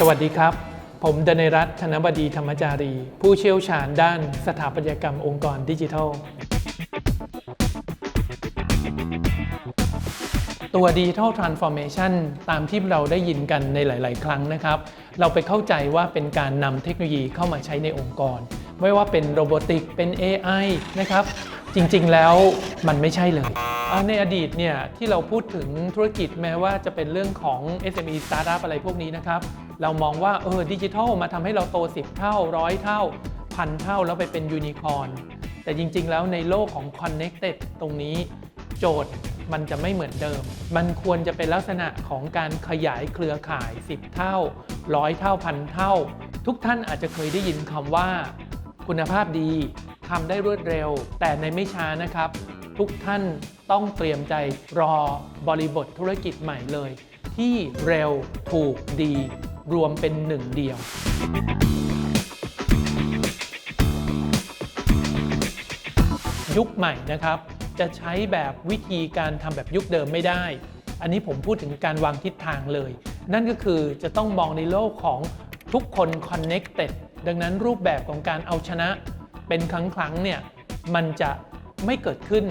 สวัสดีครับ ผมดนรัตน์ธนบดีธรรมจารี ผู้เชี่ยวชาญด้านสถาปัตยกรรมองค์กรดิจิทัล ตัว Digital Transformation ตามที่เราได้ยินกันในหลาย ๆ ครั้งนะครับ เราไปเข้าใจว่าเป็นการนำเทคโนโลยีเข้ามาใช้ในองค์กร ไม่ว่าเป็นโรบอติกเป็น AI นะครับ จริง ๆ แล้วมันไม่ใช่เลย ในอดีตเนี่ยที่เราพูดถึงธุรกิจแม้ว่าจะเป็นเรื่องของ SME Startup อะไรพวกนี้นะครับ เรามองว่าเออดิจิทัลมาทำให้เราโต 10 เท่าร้อยเท่าพันเท่าแล้วไปเป็นยูนิคอร์นแต่จริง ๆ แล้วในโลกของ Connected ตรงนี้ โจทย์มันจะไม่เหมือนเดิม มันควรจะเป็นลักษณะของการขยายเครือข่าย 10 เท่าร้อยเท่าพันเท่า ทุกท่านอาจจะเคยได้ยินคำว่า คุณภาพดีทำได้รวดเร็ว แต่ในไม่ช้านะครับ ทุกท่านต้องเตรียมใจรอบริบทธุรกิจใหม่เลย ที่เร็วถูกดี รวมเป็นหนึ่งเดียวยุคใหม่นะครับ จะใช้แบบวิธีการทำแบบยุคเดิมไม่ได้ อันนี้ผมพูดถึงการวางทิศทางเลย นั่นก็คือจะต้องมองในโลกของทุกคน connected ดังนั้นรูปแบบของการเอาชนะ เป็นครั้งครั้งเนี่ย มันจะ ไม่เกิดขึ้น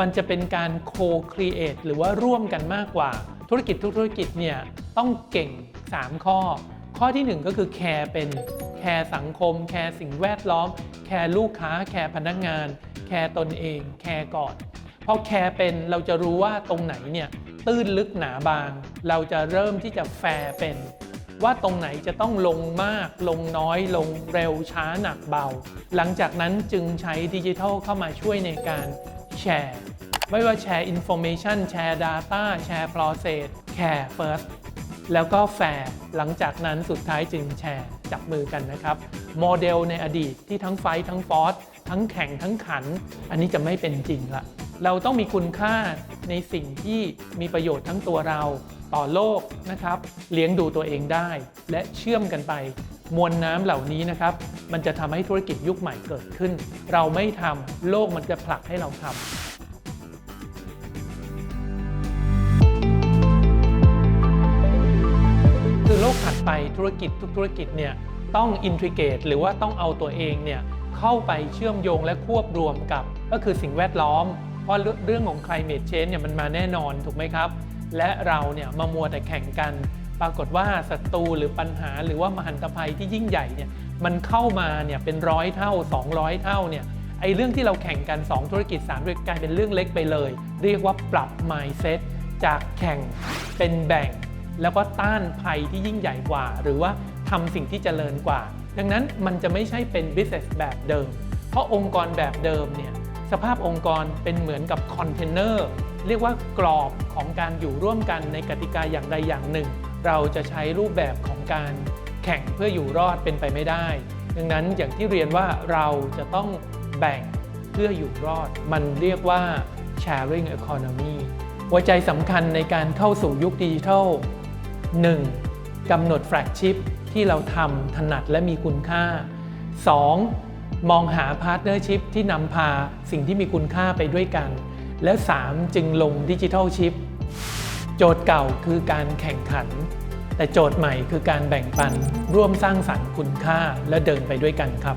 มันจะเป็นการ co-create หรือว่าร่วมกันมากกว่า ธุรกิจทุกธุรกิจเนี่ยต้องเก่ง 3 ข้อ ข้อทีหนึ่1 ก็คือแคร์เป็นแคร์สังคม แคร์สิ่งแวดล้อม แคร์ลูกค้า แคร์พนักงาน แคร์ตนเอง แคร์ก่อนพอแคร์เป็นเราจะรู้ว่าตรงไหนเนี่ยตื้นลึกหนาบาง เราจะเริ่มที่จะแฟร์เป็น ว่าตรงไหนจะต้องลงมาก ลงน้อยลงเร็วช้าหนักเบา หลังจากนั้นจึงใช้ดิจิทัลเข้ามาช่วยในการแชร์ ไม่ว่าแชร์ Information แชร์ Data แชร์ Process แชร์ First แล้วก็แฟร์หลังจากนั้นสุดท้ายจึงแชร์จับมือกันนะครับ โมเดลในอดีตที่ทั้งไฟทั้งฟอสทั้งแข่งทั้งขัน อันนี้จะไม่เป็นจริงละเราต้องมีคุณค่าในสิ่งที่มีประโยชน์ทั้งตัวเรา ต่อโลกนะครับเลี้ยงดูตัวเองได้ และเชื่อมกันไป มวลน้ำเหล่านี้นะครับ มันจะทำให้ธุรกิจยุคใหม่เกิดขึ้น เราไม่ทำโลกมันจะผลักให้เราทำคือโลกถัดไปธุรกิจทุกธุรกิจเนี่ยต้องอินทิเกตหรือว่าต้องเอาตัวเองเนี่ยเข้าไปเชื่อมโยงและควบรวมกับ ก็คือสิ่งแวดล้อม เพราะเรื่องของ climate change เนี่ยมันมาแน่นอนถูกไหมครับ และเราเนี่ยมามัวแต่แข่งกัน ปรากฏว่าศัตรูหรือปัญหาหรือว่ามหันตภัยที่ยิ่งใหญ่เนี่ยมันเข้ามาเนี่ยเป็นร้อยเท่า 200 เท่าเนี่ยไอ้เรื่องที่เราแข่งกัน 2 ธุรกิจ3ธุรกิจกลายเป็นเรื่องเล็กไปเลย เรียกว่าปรับ mindset จากแข่งเป็นแบ่ง แล้วก็ต้านภัยที่ยิ่งใหญ่กว่า หรือว่าทำสิ่งที่เจริญกว่า ดังนั้นมันจะไม่ใช่เป็น business แบบเดิม เพราะองค์กรแบบเดิมเนี่ยสภาพองค์กรเป็นเหมือนกับคอนเทนเนอร์ เรียกว่ากรอบของการอยู่ร่วมกันในกติกาอย่างใดอย่างหนึ่ง เราจะใช้รูปแบบของการแข่งเพื่ออยู่รอดเป็นไปไม่ได้ ดังนั้นอย่างที่เรียนว่าเราจะต้องแบ่งเพื่ออยู่รอด มันเรียกว่า sharing economy หัวใจสำคัญในการเข้าสู่ยุคดิจิทัล 1. กำหนดแฟลกชิพที่เราทำถนัดและมีคุณค่า 2. มองหาพาร์ทเนอร์ชิพที่นำพาสิ่งที่มีคุณค่าไปด้วยกัน แล้ว 3. จึงลงดิจิทัลชิพโจทย์เก่าคือการแข่งขัน แต่โจทย์ใหม่คือการแบ่งปัน ร่วมสร้างสรรค์คุณค่าและเดินไปด้วยกันครับ